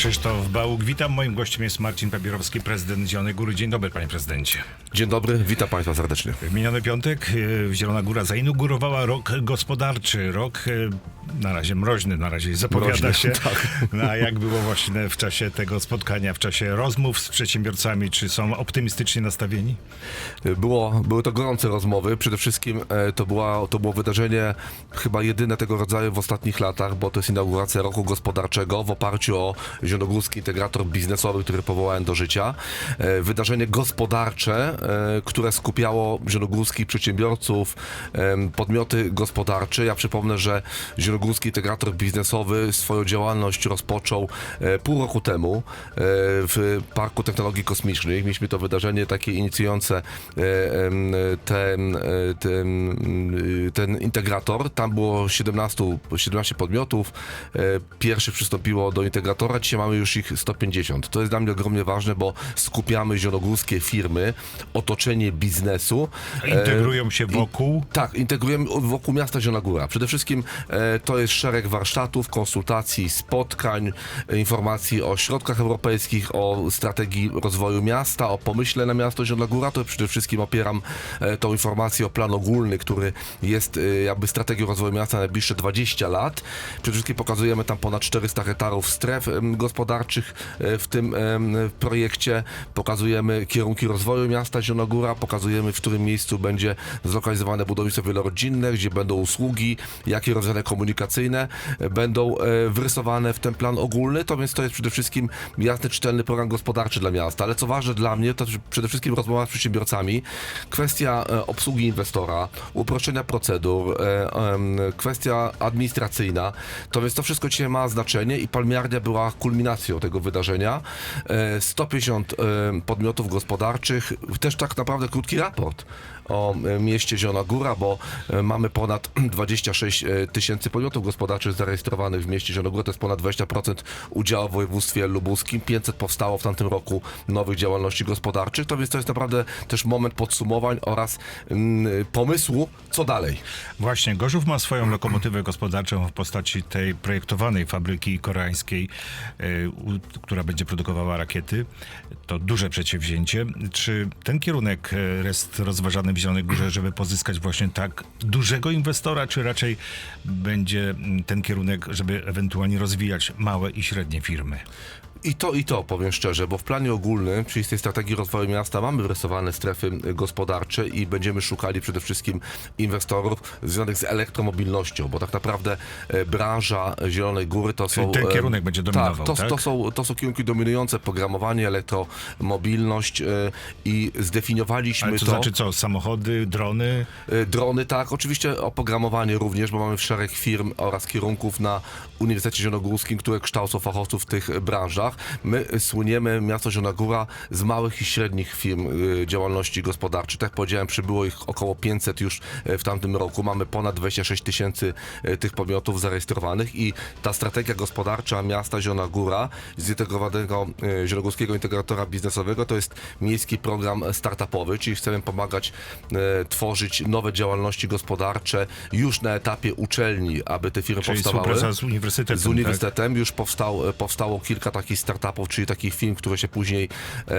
Krzysztof Bałuk, witam. Moim gościem jest Marcin Papierowski, prezydent Zielonej Góry. Dzień dobry, panie prezydencie. Dzień dobry, witam Państwa serdecznie. W miniony piątek e, Zielona Góra zainaugurowała rok gospodarczy. Rok e, na razie mroźny, na razie zapowiada Mroźny, się. tak. No, a jak było właśnie w czasie tego spotkania, w czasie rozmów z przedsiębiorcami? Czy są optymistycznie nastawieni? Było, były to gorące rozmowy. Przede wszystkim to, była, to było wydarzenie chyba jedyne tego rodzaju w ostatnich latach, bo to jest inauguracja roku gospodarczego w oparciu o Zielonogórski Integrator Biznesowy, który powołałem do życia. E, Wydarzenie gospodarcze, e, które skupiało zielonogórskich przedsiębiorców, em, podmioty gospodarcze. Ja przypomnę, że Zielonogórski Integrator Biznesowy swoją działalność rozpoczął e, pół roku temu e, w Parku Technologii Kosmicznych. Mieliśmy to wydarzenie takie inicjujące e, ten, e, ten, ten integrator. Tam było 17, 17 podmiotów. E, Pierwszy przystąpiło do integratora, dzisiaj mamy już ich 150. To jest dla mnie ogromnie ważne, bo skupiamy zielonogórskie firmy, otoczenie biznesu. E, Integrują się wokół. tak, integrujemy wokół miasta Zielona Góra. Przede wszystkim e, to jest szereg warsztatów, konsultacji, spotkań, e, informacji o środkach europejskich, o strategii rozwoju miasta, o pomyśle na miasto Zielona Góra. To przede wszystkim opieram e, tą informację o plan ogólny, który jest e, jakby strategią rozwoju miasta na najbliższe 20 lat. Przede wszystkim pokazujemy tam ponad 400 hektarów stref em, gospodarczych e, w tym projekcie. Pokazujemy kierunki rozwoju miasta Zielona Góra, pokazujemy w którym miejscu będzie zlokalizowane budownictwo wielorodzinne, gdzie będą usługi, jakie rozwiązania komunikacyjne będą e, wyrysowane w ten plan ogólny. To więc to jest przede wszystkim jasny, czytelny program gospodarczy dla miasta. Ale co ważne dla mnie, to przede wszystkim rozmowa z przedsiębiorcami, kwestia e, obsługi inwestora, uproszczenia procedur, kwestia administracyjna. To więc to wszystko dzisiaj ma znaczenie i Palmiardia była kulminacją tego wydarzenia. E, 150 e, podmiotów gospodarczych, też tak naprawdę krótki raport o e, mieście Zielona Góra, bo e, mamy ponad 26 e, tysięcy podmiotów gospodarczych zarejestrowanych w mieście Zielona Góra, to jest ponad 20% udziału w województwie lubuskim, 500 powstało w tamtym roku nowych działalności gospodarczych, to więc to jest naprawdę też moment podsumowań oraz mm, pomysłu, co dalej. Właśnie, Gorzów ma swoją lokomotywę gospodarczą w postaci tej projektowanej fabryki koreańskiej, e, która będzie produkowała rakiety. To duże przedsięwzięcie. Czy ten kierunek e, jest rozważany w Zielonej Górze, żeby pozyskać właśnie tak dużego inwestora, czy raczej będzie ten kierunek, żeby ewentualnie rozwijać małe i średnie firmy? I to, i to, powiem szczerze, bo w planie ogólnym, czyli z tej strategii rozwoju miasta, mamy wyrysowane strefy gospodarcze i będziemy szukali przede wszystkim inwestorów związanych z elektromobilnością, bo tak naprawdę e, branża Zielonej Góry to Czyli są... ten e, kierunek będzie dominował, tak? To, tak? to, są, to są kierunki dominujące, programowanie, elektromobilność e, i zdefiniowaliśmy Ale to, to... znaczy co, samochody, drony? Drony, tak, oczywiście oprogramowanie również, bo mamy szereg firm oraz kierunków na Uniwersytecie Zielonogórskim, które kształcą fachowców w tych branżach. My słyniemy, miasto Zielona Góra, z małych i średnich firm y, działalności gospodarczej. Tak jak powiedziałem, przybyło ich około 500 już y, w tamtym roku. Mamy ponad 26 tysięcy y, tych podmiotów zarejestrowanych i ta strategia gospodarcza miasta Zielona Góra, zintegrowanego Zielonogórskiego Integratora Biznesowego, to jest miejski program startupowy, czyli chcemy pomagać tworzyć nowe działalności gospodarcze już na etapie uczelni, aby te firmy Czyli powstawały. z uniwersytetem. Z tak? uniwersytetem już powstał, powstało kilka takich startupów, czyli takich firm, które się później e,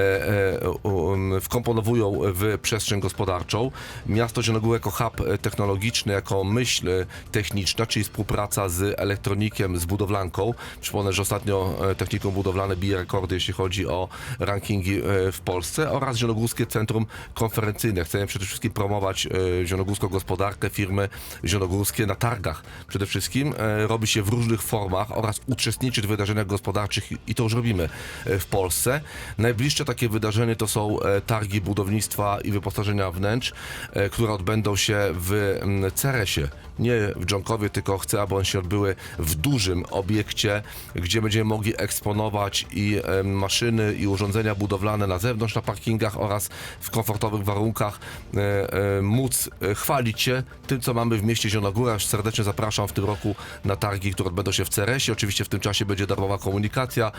e, um, wkomponowują w przestrzeń gospodarczą. Miasto Zielonogóra jako hub technologiczny, jako myśl techniczna, czyli współpraca z elektronikiem, z budowlanką. Przypomnę, że ostatnio e, technikum budowlane bije rekordy, jeśli chodzi o rankingi e, w Polsce oraz Zielonogórskie Centrum Konferencyjne. Chcemy przede wszystkim promować e, zielonogórską gospodarkę, firmy zielonogórskie na targach. Przede wszystkim robi się w różnych formach oraz uczestniczyć w wydarzeniach gospodarczych i to już robimy e, w Polsce. Najbliższe takie wydarzenie to są e, targi budownictwa i wyposażenia wnętrz, e, które odbędą się w mm, Ceresie. Nie w Dżonkowie, tylko chcę, aby one się odbyły w dużym obiekcie, gdzie będziemy mogli eksponować i maszyny, i urządzenia budowlane na zewnątrz, na parkingach oraz w komfortowych warunkach móc chwalić się tym, co mamy w mieście Zielonogóra. Serdecznie zapraszam w tym roku na targi, które odbędą się w Ceresie. Oczywiście w tym czasie będzie darmowa komunikacja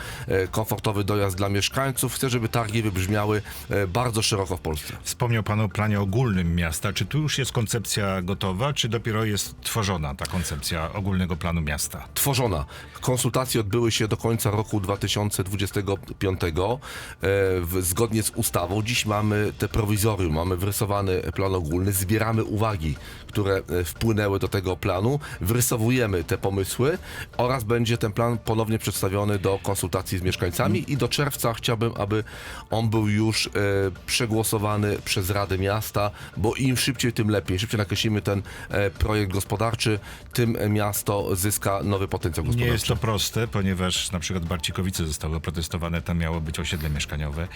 komfortowy dojazd dla mieszkańców. Chcę, żeby targi wybrzmiały e, bardzo szeroko w Polsce. Wspomniał Pan o planie ogólnym miasta. Czy tu już jest koncepcja gotowa, czy dopiero jest tworzona ta koncepcja ogólnego planu miasta? tworzona. Konsultacje odbyły się do końca roku 2025 e, zgodnie z ustawą. Dziś mamy te prowizorium, mamy wyrysowany plan ogólny, zbieramy uwagi, które e, wpłynęły do tego planu, wyrysowujemy te pomysły oraz będzie ten plan ponownie przedstawiony do konsultacji z mieszkańcami i do czerwca chciałbym, aby on był już e, przegłosowany przez Radę Miasta, bo im szybciej, tym lepiej. Im szybciej nakreślimy ten e, projekt gospodarczy, tym miasto zyska nowy potencjał Nie gospodarczy. jest to proste, ponieważ na przykład Barcikowice zostały oprotestowane, tam miało być osiedle mieszkaniowe.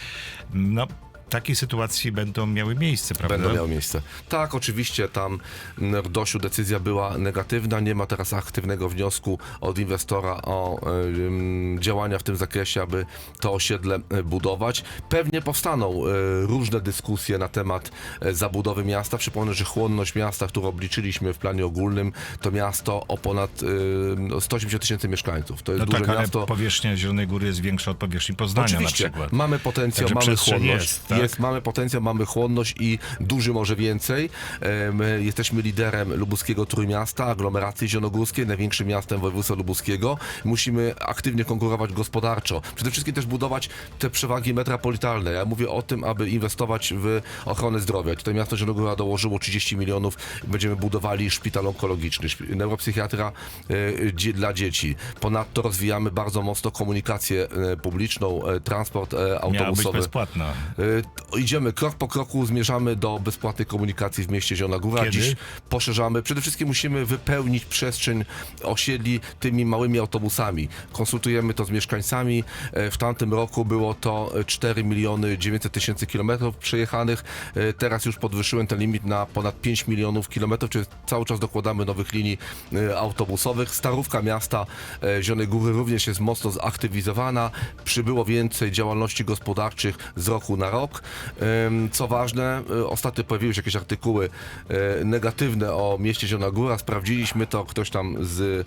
No, takie sytuacje będą miały miejsce, prawda? Będą miały miejsce. Tak, oczywiście tam w Dosiu decyzja była negatywna. Nie ma teraz aktywnego wniosku od inwestora o ym, działania w tym zakresie, aby to osiedle e, budować. Pewnie powstaną e, różne dyskusje na temat e, zabudowy miasta. Przypomnę, że chłonność miasta, którą obliczyliśmy w planie ogólnym, to miasto o ponad e, 180 tysięcy mieszkańców. To jest No duże tak, ale miasto. powierzchni Zielonej Góry jest większa od powierzchni Poznania Oczywiście, na przykład. mamy potencjał, Także mamy chłonność. jest, tak? Mamy potencjał, mamy chłonność i duży może więcej. My jesteśmy liderem lubuskiego Trójmiasta, aglomeracji zielonogórskiej, największym miastem województwa lubuskiego. Musimy aktywnie konkurować gospodarczo. Przede wszystkim też budować te przewagi metropolitalne. Ja mówię o tym, aby inwestować w ochronę zdrowia. Tutaj miasto Zielonogóra dołożyło 30 milionów. Będziemy budowali szpital onkologiczny, neuropsychiatra e, dla dzieci. Ponadto rozwijamy bardzo mocno komunikację e, publiczną, e, transport e, Miała być autobusowy. bezpłatna. Idziemy krok po kroku, zmierzamy do bezpłatnej komunikacji w mieście Zielona Góra. Kiedy? Dziś poszerzamy. Przede wszystkim musimy wypełnić przestrzeń osiedli tymi małymi autobusami. Konsultujemy to z mieszkańcami. E, W tamtym roku było to 4 miliony 900 tysięcy kilometrów przejechanych. E, Teraz już podwyższyłem ten limit na ponad 5 milionów kilometrów, czyli cały czas dokładamy nowych linii e, autobusowych. Starówka miasta Zielonej Góry również jest mocno zaktywizowana. Przybyło więcej działalności gospodarczych z roku na rok. Co ważne, y, ostatnio pojawiły się jakieś artykuły e, negatywne o mieście Zielona Góra. Sprawdziliśmy to, ktoś tam z, e,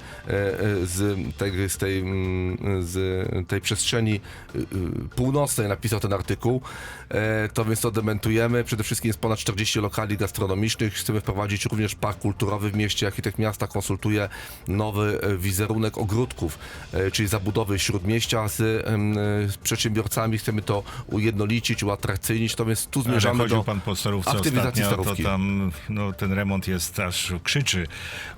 z, tej, z, tej, mm, z tej przestrzeni y, y, północnej napisał ten artykuł. E, To więc to dementujemy. Przede wszystkim jest ponad 40 lokali gastronomicznych. Chcemy wprowadzić również park kulturowy w mieście. Architekt miasta konsultuje nowy e, wizerunek ogródków, e, czyli zabudowy śródmieścia z, z przedsiębiorcami. Chcemy to ujednolicić, uatrakcyjnić. To więc tu zmierzamy chodził do pan po Starówce aktywizacji ostatnio, to Starówki. tam no, ten remont jest aż krzyczy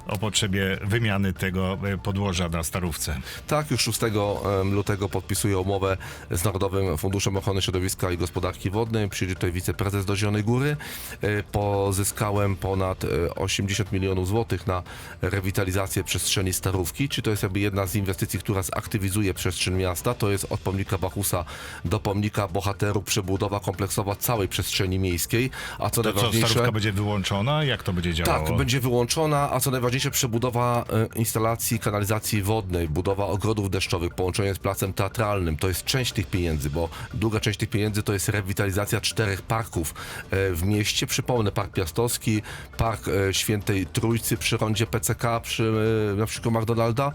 o potrzebie wymiany tego e, podłoża na Starówce. Tak, już 6 em, lutego podpisuję umowę z Narodowym Funduszem Ochrony Środowiska i Gospodarki Wodnej. Przyjdzie tutaj wiceprezes do Zielonej Góry. E, Pozyskałem ponad e, 80 milionów złotych na rewitalizację przestrzeni Starówki. Czy to jest jakby jedna z inwestycji, która zaktywizuje przestrzeń miasta? To jest od pomnika Bachusa do pomnika bohaterów przebudowa kompleksowa całej przestrzeni miejskiej. A co To co, najważniejsze... Starówka będzie wyłączona? Jak to będzie działało? Tak, będzie wyłączona, a co najważniejsze przebudowa e, instalacji kanalizacji wodnej, budowa ogrodów deszczowych, połączenie z placem teatralnym. To jest część tych pieniędzy, bo druga część tych pieniędzy to jest rewitalizacja czterech parków e, w mieście. Przypomnę, Park Piastowski, Park e, Świętej Trójcy przy rondzie PCK, przy na przykład McDonalda,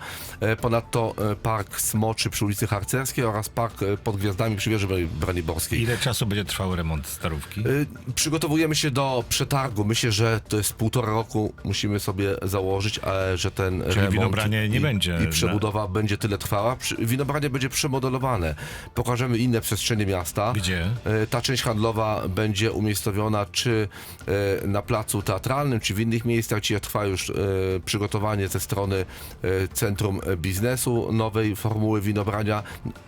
ponadto Park Smoczy przy ulicy Harcerskiej oraz Park pod Gwiazdami przy wieży Braniborskiej. Ile czasu będzie trwał remont Starówki? Y, Przygotowujemy się do przetargu. Myślę, że to jest półtora roku. Musimy sobie założyć, e, że ten remont winobranie nie i, będzie i przebudowa będzie tyle trwała. Przy- Winobranie będzie przemodelowane. Pokażemy inne przestrzenie miasta. Gdzie? E, Ta część handlowa będzie umiejscowiona czy e, na placu teatralnym, czy w innych miejscach, gdzie trwa już e, przygotowanie ze strony e, Centrum Biznesu nowej formuły winobrania.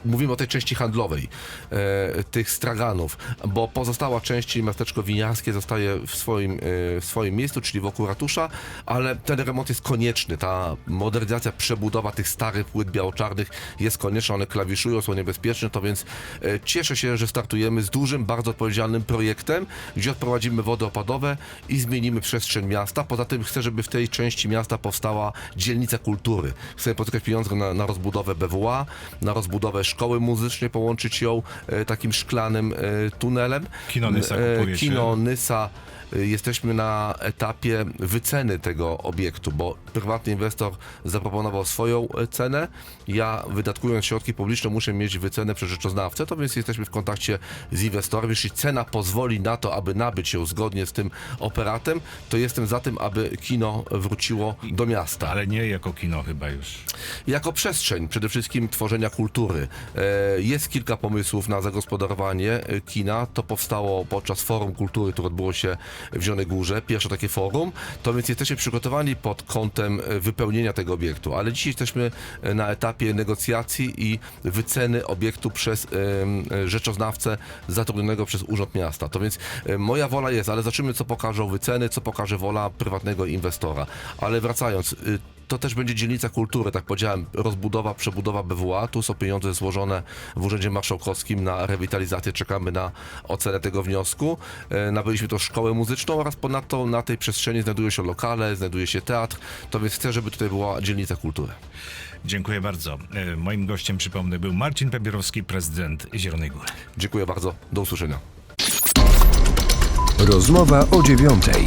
Mówimy o tej części handlowej, e, tych straganów, bo pozostała część, czyli miasteczko winiarskie, zostaje w swoim, e, w swoim miejscu, czyli wokół ratusza, ale ten remont jest konieczny. Ta modernizacja, przebudowa tych starych płyt biało-czarnych jest konieczna. One klawiszują, są niebezpieczne, to więc e, cieszę się, że startujemy z dużym, bardzo odpowiedzialnym projektem, gdzie odprowadzimy wody opadowe i zmienimy przestrzeń miasta. Poza tym chcę, żeby w tej części miasta powstała dzielnica kultury. Chcę pozyskać pieniądze na, na rozbudowę BWA, na rozbudowę szkoły muzycznej, połączyć ją e, takim szklanym tunelem. Kino Nysa E, kupujecie. Kino Nysa Jesteśmy na etapie wyceny tego obiektu, bo prywatny inwestor zaproponował swoją e, cenę. Ja, wydatkując środki publiczne, muszę mieć wycenę przez rzeczoznawcę, to więc jesteśmy w kontakcie z inwestorem. Jeśli cena pozwoli na to, aby nabyć ją zgodnie z tym operatem, to jestem za tym, aby kino wróciło do miasta Ale nie jako kino chyba już. jako przestrzeń przede wszystkim tworzenia kultury. E, Jest kilka pomysłów na zagospodarowanie e, kina. To powstało podczas Forum Kultury, które odbyło się w Zielonej Górze. Pierwsze takie forum. To więc jesteśmy przygotowani pod kątem e, wypełnienia tego obiektu. Ale dzisiaj jesteśmy e, na etapie negocjacji i wyceny obiektu przez e, rzeczoznawcę zatrudnionego przez Urząd Miasta. To więc moja wola jest, ale zobaczymy co pokażą wyceny, co pokaże wola prywatnego inwestora. Ale wracając, y, to też będzie dzielnica kultury, tak powiedziałem, rozbudowa, przebudowa BWA. Tu są pieniądze złożone w Urzędzie Marszałkowskim na rewitalizację. Czekamy na ocenę tego wniosku. E, Nabyliśmy to szkołę muzyczną oraz ponadto na tej przestrzeni znajdują się lokale, znajduje się teatr. To więc chcę, żeby tutaj była dzielnica kultury. Dziękuję bardzo. E, Moim gościem, przypomnę, był Marcin Pebierowski, prezydent Zielonej Góry. Dziękuję bardzo. Do usłyszenia. Rozmowa o dziewiątej.